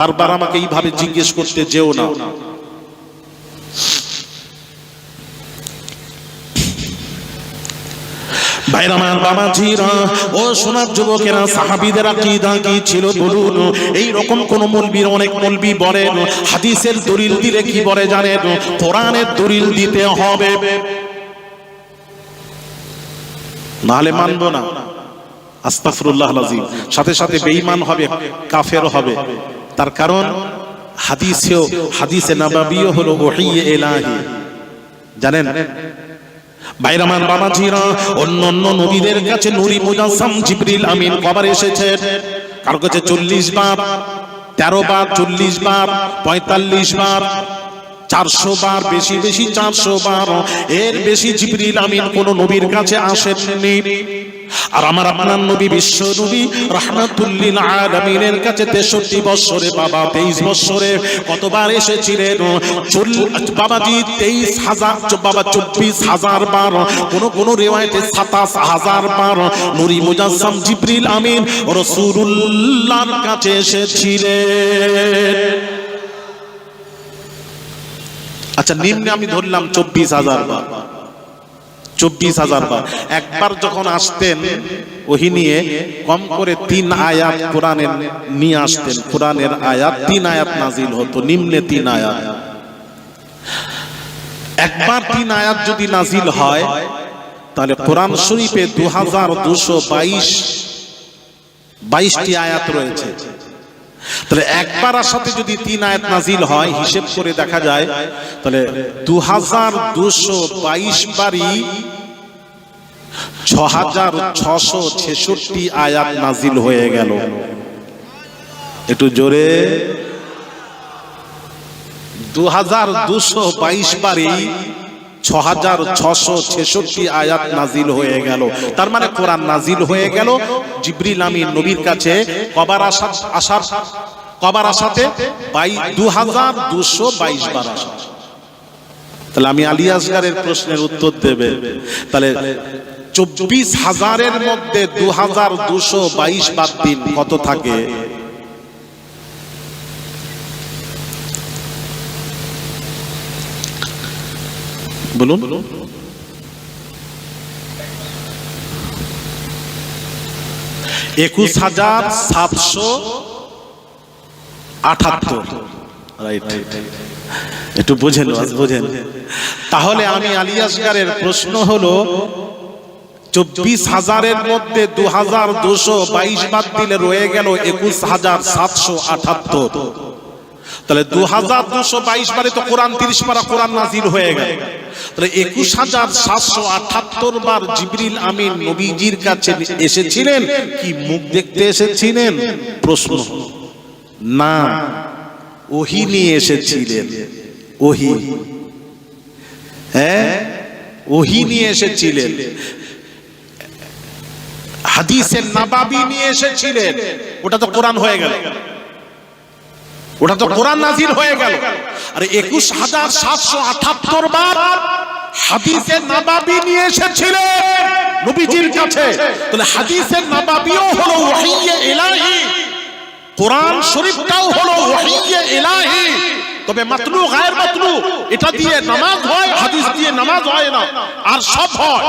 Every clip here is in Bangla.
বারবার আমাকে এইভাবে জিজ্ঞেস করতে যেও না। হাদিসের দিলে কি বলে জানেন? কোরআনের দিতে হবে। নাহলে মানবো না। আস্তাফরুল্লাহ সাথে সাথে বেঈমান হবে, কাফের হবে। তার কারণ হাদিসেও, হাদিসে নাবাবিও হলো ওহিয়ে এলাহি। জানেন? বাইরামান বাবাজিরা অন্য অন্য নবীদের কাছে নুরি মুজাসসাম জিবরিল আমিন কবার এসেছেন কার কাছে চল্লিশ বার তেরো বার চল্লিশ বার পঁয়তাল্লিশ বার চারশো বার বেশি বেশি চারশো বার এর বেশি জিবরিল আমিন কোন নবীর কাছে আসেননি। আর আমার আপনার নবী বিশ্ব নবী রহমাতুল্লিল আলামিনের কাছে তেষট্টি বছরে, বাবা তেইশ বছরে কতবার এসেছিলেন? বাবাজি তেইশ হাজার বাবা চব্বিশ হাজার বার, কোন কোন রেওয়ায়তে সাতাশ হাজার বার নুরি মুজাসসাম জিবরিল আমিন রসুল্লাহর কাছে এসেছিলেন। আচ্ছা নিম্নে আমি ধরলাম চব্বিশ হাজার বার। চব্বিশ হাজার বার। একবার যখন আসতেন, ওহি নিয়ে কম করে তিন আয়াত কোরআনের নিয়ে আসতেন। কোরআনের আয়াত, তিন আয়াত নাজিল হতো, নিম্নে তিন আয়াত। একবার তিন আয়াত যদি নাজিল হয়, তাহলে কোরআন শরীফে দু হাজার দুশো বাইশ, বাইশটি আয়াত রয়েছে। তাহলে একবার আসাতে যদি তিন আয়াত নাজিল হয়, হিসেব করে দেখা যায়, তাহলে দু হাজার দুশো বাইশ বারই ছ হাজার ছশো ছেষট্টি আয়াত নাজিল হয়ে গেল। একটু জোরে। দু হাজার দুশো বাইশ বারই ছ হাজার ছশো ছেষট্টি আয়াত নাজিল হয়ে গেল। তার মানে কোরআন নাজিল হয়ে গেল। জিবরিল আমিন নবীর কাছে কবার আসা আসার, কবার আসাতে বাই দু হাজার দুশো বাইশ বার আসা। তাহলে আমি আলী আসগারের প্রশ্নের উত্তর দেবে। তাহলে চব্বিশ হাজারের মধ্যে দু হাজার দুশো বাইশ বাদ দিন কত থাকে? বলুন। একুশ হাজার সাতশো আঠাত্তর রাইট একটু বোঝেন বোঝেন তাহলে আমি আলিয়াসগারের প্রশ্ন হলো চব্বিশ হাজারের মধ্যে দু হাজার দুশো বাইশ বাদ দিলে রয়ে গেল একুশ হাজার সাতশো আঠাত্তর তাহলে দু হাজার দুশো বাইশ বারে তো কোরআন তিরিশ পারা কোরআন নাজির হয়ে গেল। তাহলে একুশ হাজার সাতশো আঠাত্তর বার জিবরিল আমিন নবীজির কাছে এসেছিলেন? কি মুখ দেখতে এসেছিলেন? প্রশ্ন। না, ওহি নিয়ে এসেছিলেন। ওহি। হ্যাঁ? ওহি নিয়ে এসেছিলেন। হাদিসের নাবাবি নিয়ে এসেছিলেন। ওটা তো কোরআন হয়ে গেল। ওটা তো কোরআন নাজির হয়ে গেল। আর একুশ হাজার সাতশো আঠাত্তর বার হাদিসের নাবাবি নিয়ে এসেছিলেন নবীজির কাছে। তাহলে হাদিসের নাবাবিও হলো ওহিয়ে ইলাহি, কোরআন শরীফটাও হলো ওহিয়ে ইলাহি। তবে মাতলু, গায়ের মাতলু, এটা দিয়ে নামাজ হয়, হাদিস দিয়ে নামাজ হয় না, আর সব হয়।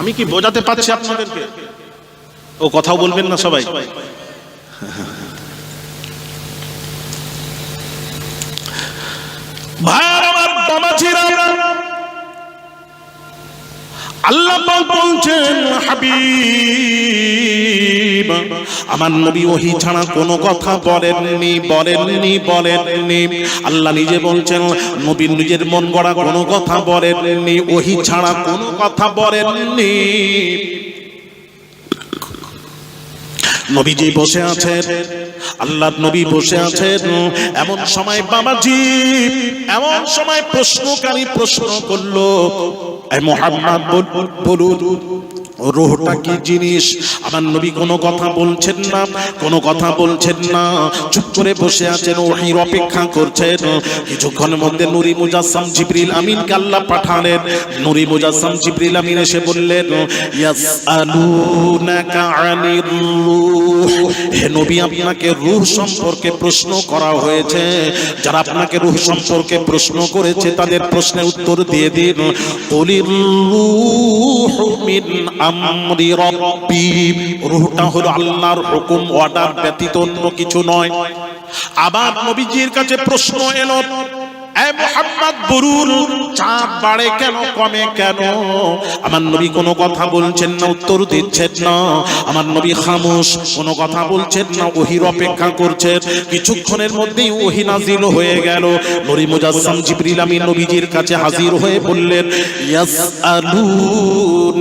আমি কি বোঝাতে পারছি আপনাদেরকে? ও কথাও বলবেন না সবাই? আল্লাহ বলছেন আমার নবী ওহি ছাড়া কোনো কথা বলেননি বলেননি বলেননি। আল্লাহ নিজে বলছেন, নবী নিজের মন গড়া কোনো কথা বলেননি, ওহি ছাড়া কোনো কথা বলেননি। নবীজি বসে আছেন আল্লাহ নবী বসে আছেন। এমন সময় বাবাজি, এমন সময় প্রশ্নকারী প্রশ্ন করল বলুন রোহটা কি জিনিস? আমার নবী কোনো কথা বলছেন না, কোনো কথা বলছেন না। চুপ করে বসে আছেন, ওহির অপেক্ষা করছেন। কিছুক্ষণের মধ্যে নুরি মুজাসসাম জিবরিল আমিনকে আল্লাহ পাঠালেন। নুরি মুজাসসাম জিবরিল আমিন এসে বললেন, ইয়াসআলুনাকা আনির রূহ। হে নবী, আপনাকে রূহ সম্পর্কে প্রশ্ন করা হয়েছে। যারা আপনাকে রূহ সম্পর্কে প্রশ্ন করেছে, তাদের প্রশ্নের উত্তর দিয়ে দিন। কলির রূহ মিন আমরি রব্বি। রূহটা হলো আল্লাহর হুকুম অর্ডার ব্যতীত অন্য কিছু নয়। আবার নবীজির কাছে প্রশ্ন এলো চাঁদ বাড়ে কেন, কমে কেন? আমার নবী কোনো কথা বলছেন না, উত্তর দিচ্ছেন না। আমার নবী খামোশ, কোনো কথা বলছেন না, ওহির অপেক্ষা করছেন। কিছুক্ষণের মধ্যেই ওহি নাজিল হয়ে গেল। নবী মুজাসসাম জিবরিল আমিন নবীজির কাছে হাজির হয়ে বললেন আনিল আহিল্লা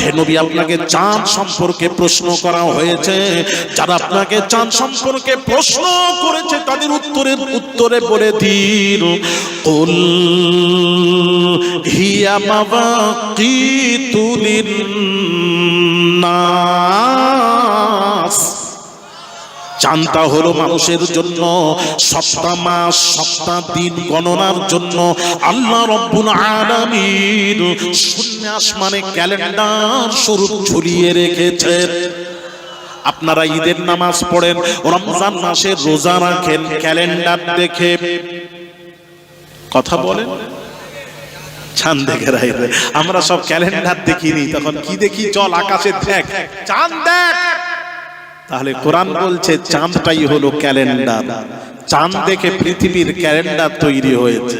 হে নবী, আপনাকে চাঁদ সম্পর্কে প্রশ্ন করা হয়েছে। যারা আপনাকে চাঁদ সম্পর্কে প্রশ্ন করেছে, তাদের উত্তরের উত্তরে বলে দিন। কুল হিয়া মাওয়াকিতু লিন্নাস। চান্তা হলো মানুষের জন্য, সপ্তাহ মাস, সপ্তাহ দিন গণনার জন্য। আল্লাহ রব্বুল আলামিন শূন্য আসমানে ক্যালেন্ডার স্বরূপ ঝুলিয়ে রেখেছেন আপনারা ঈদের নামাজ পড়েন, রমজান মাসে রোজা রাখেন, ক্যালেন্ডার দেখে। কথা বলেন? চাঁদ দেখে আমরা সব ক্যালেন্ডার দেখিনি, তখন কি দেখি? চল আকাশে দেখ। চাঁদ দেখ। তাহলে কোরআন বলছে, চাঁদটাই হলো ক্যালেন্ডার। চাঁদ দেখে পৃথিবীর ক্যালেন্ডার তৈরি হয়েছে।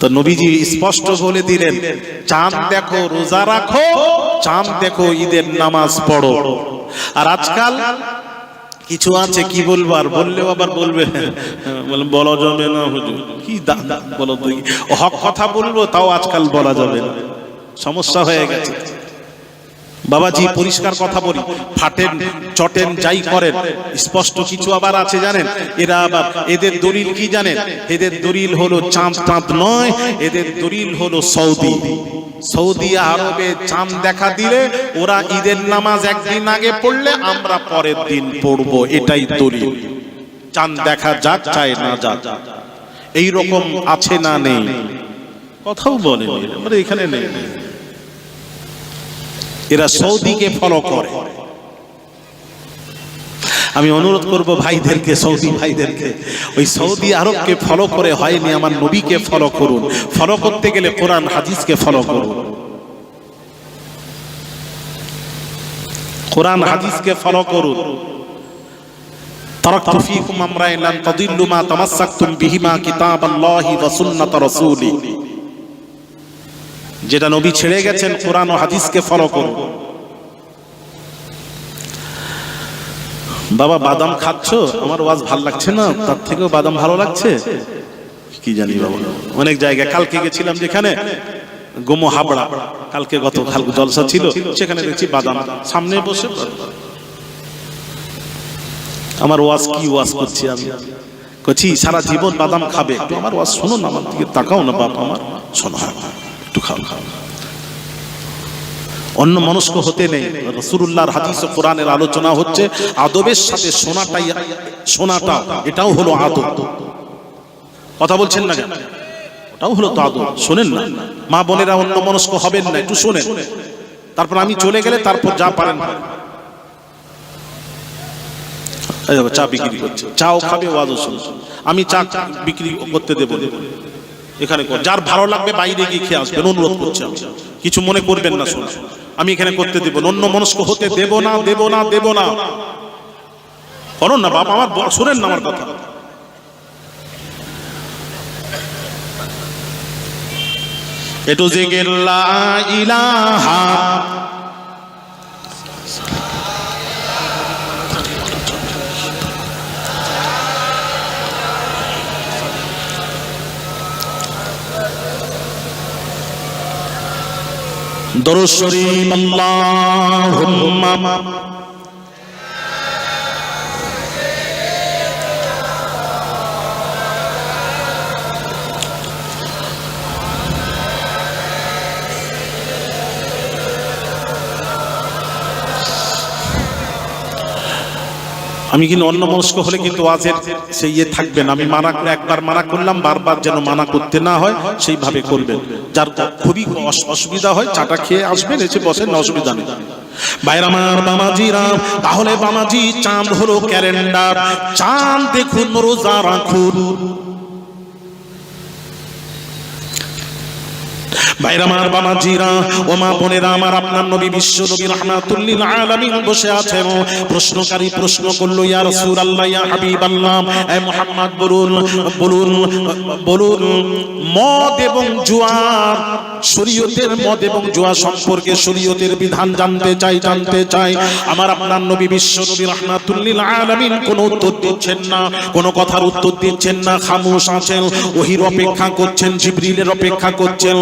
তো নবীজি স্পষ্ট বলে দিলেন, চাঁদ দেখো, রোজা রাখো, চাঁদ দেখো, ঈদের নামাজ পড়ো। আর আজকাল কিছু আছে, কি বলব, আর বললেও আবার বলবে বলে বলা যাবে না হুজুর, কি দাদা বলো তো হক কথা বলব, তাও আজকাল বলা যাবে না। সমস্যা হয়ে গেছে। বাবাজি পরিষ্কার কথা বলি। ফাটেন চটেন যাই করেন। স্পষ্ট কিছু আবার আছে জানেন? এরা আবার এদের দলিল কি জানেন? এদের দলিল হলো চাঁদ চাঁদ নয়। এদের দলিল হলো সৌদি। সৌদি আরবে চাঁদ দেখা দিলে ওরা ঈদের নামাজ একদিন আগে পড়লে আমরা পরের দিন পড়ব। এটাই দলিল। চাঁদ দেখা যাক চায় না যাক। এই রকম আছে না নেই? কথাও বলে আমরা এখানে নেই। এরা সৌদিকে ফলো করে আমি অনুরোধ করব ভাইদেরকে সৌদি ভাইদেরকে ওই সৌদি আরবকে ফলো করে হয়নি আমার নবীকে ফলো করুন ফলো করতে গেলে কোরআন হাদিসকে ফলো করুন কোরআন হাদিসকে ফলো করুন تركت فيكم أمرين لن تضلوا ما تمسكتم بهما كتاب الله وسنة رسوله যেটা নবী ছেড়ে গেছেন, কোরআন ও হাদিসকে ফলো করুন। বাবা, বাদাম খাচ্ছ? আমার ওয়াজ ভালো লাগছে না? তার থেকেও বাদাম ভালো লাগছে? কি জানি বাবা। অনেক জায়গায় কালকে গেছিলাম যেখানে গোমো হাবড়া, কালকে গত কাল জলসা ছিল, সেখানে দেখছি বাদাম সামনে বসে আমার ওয়াজ কি ওয়াজ করছি আমি? করছি সারা জীবন বাদাম খাবে। আমার ওয়াজ শোনো না আমার দিকে তাকাও না বাপ আমার। শোনো। একটু খাও। খাও অন্য মনস্ক হতে নেই। রসুল্লাহর হাদিস ও কোরআনের আলোচনা হচ্ছে আদবের সাথে সোনাটাই সোনাটা, এটাও হলো আদব। কথা বলছেন না কেন? ওটাও হলো তো আদব। শোনেন না। মা বোনেরা অন্য মনস্ক হবেন না, একটু শোনেন। তারপর আমি চলে গেলে তারপর যা পারেন চা বিক্রি করছে। চাও খাবে, ওয়াজও শুনছে। আমি চা বিক্রি করতে দেবো। এখানে। যার ভালো লাগবে বাইরে গিয়ে খেয়ে আসবেন, অনুরোধ করছি কিছু মনে করবেন না শোনা আমি এখানে করতে দেবো। অন্য মনস্ক হতে দেব না দেব না দেব না করুন না বাবা আমার শোনেন না আমার কথা এটু জিগির ইলাহা দরুদ শরীফ আমি কিন্তু অন্য মনস্ক হলে কিন্তু আজের সেই ইয়ে থাকবেন আমি মানা করে একবার মানা করলাম, বারবার যেন মানা করতে না হয়, সেইভাবে করবেন। যার খুবই অস- অসুবিধা হয়, চাটা খেয়ে আসবেন, এসে বসেন, অসুবিধা নেই। বাইরামার বামাজিরা, তাহলে বামাজি চাঁদ হলো ক্যালেন্ডার। চাঁদ দেখুন, রোজা রাখুন। ভাইরা আমার বাবা জিরা ও মা বোনেরা, আমার আপনার নবী বিশ্ব নবী রহমাতুল্লিল আলামিন বসে আছেন। প্রশ্নকারী প্রশ্ন করল, ইয়া রাসূলুল্লাহ, ইয়া হাবিবাল্লাহ, এ মুহাম্মদ, বলুন বলুন বলুন, মদ এবং জুয়ার, শরীয়তের মদ এবং জুয়া সম্পর্কে শরীয়তের বিধান জানতে চাই জানতে চাই। আমার আপনার নবী বিশ্ব নবী রহমাতুল্লিল আলামিন কোনো উত্তর দিচ্ছেন না, কোনো কথার উত্তর দিচ্ছেন না, খামোশ আছেন, ওহির অপেক্ষা করছেন, জিবরিলের অপেক্ষা করছেন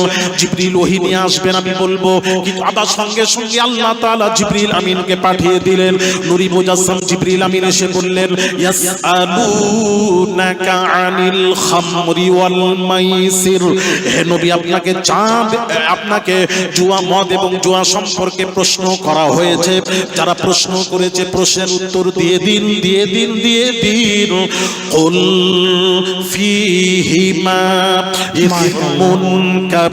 জিবরিল ওহি নিয়ে আসবেন আমি বলব কিন্তু আবার সঙ্গে সঙ্গে আল্লাহ তাআলা জিবরিল আমিনকে পাঠিয়ে দিলেন। নুরি মুজাসসাম জিবরিল আমিন এসে বললেন ইয়াসআলুনাকা আনিল খামরি ওয়াল মাইসির। হে নবী আপনাকে চাঁদ আপনাকে জুয়া মদ এবং জুয়া সম্পর্কে প্রশ্ন করা হয়েছে। যারা প্রশ্ন করেছে প্রশ্নের উত্তর দিয়ে দিন দিয়ে দিন দিয়ে দিন। কুল ফিহিমা ইসমুন কাব